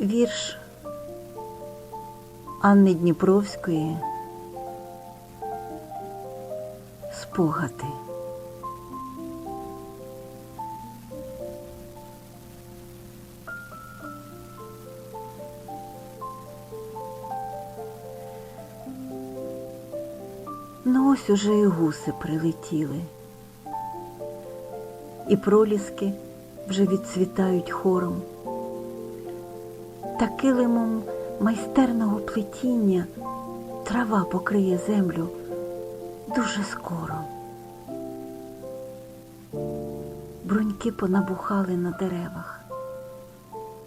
Вірш Анни Дніпровської Спогади. Ну ось уже і гуси прилетіли, і проліски вже відцвітають хором та килимом майстерного плетіння трава покриє землю дуже скоро. Бруньки понабухали на деревах.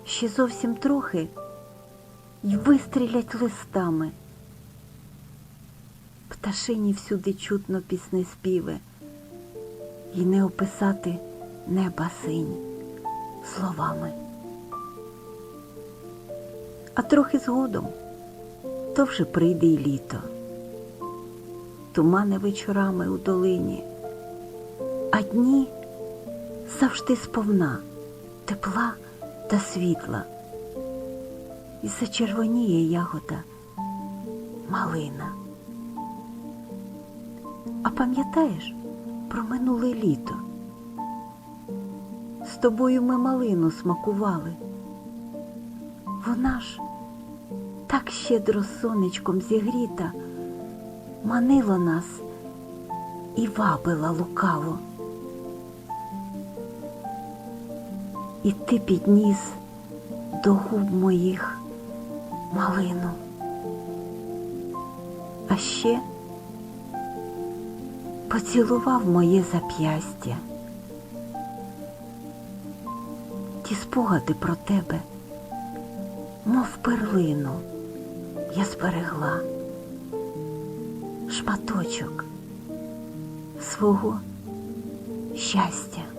Ще зовсім трохи й вистрілять листами. Пташині всюди чутно пісни співи, й не описати неба синь словами. А трохи згодом то вже прийде й літо. Тумани вечорами у долині, а дні завжди сповна тепла та світла. І зачервоніє ягода малина. А пам'ятаєш про минуле літо? З тобою ми малину смакували. Вона ж так щедро сонечком зігріта, манила нас і вабила лукаво. І ти підніс до губ моїх малину. А ще поцілував моє зап'ястя. Ті спогади про тебе мов перлину, я зберегла шматочок свого щастя.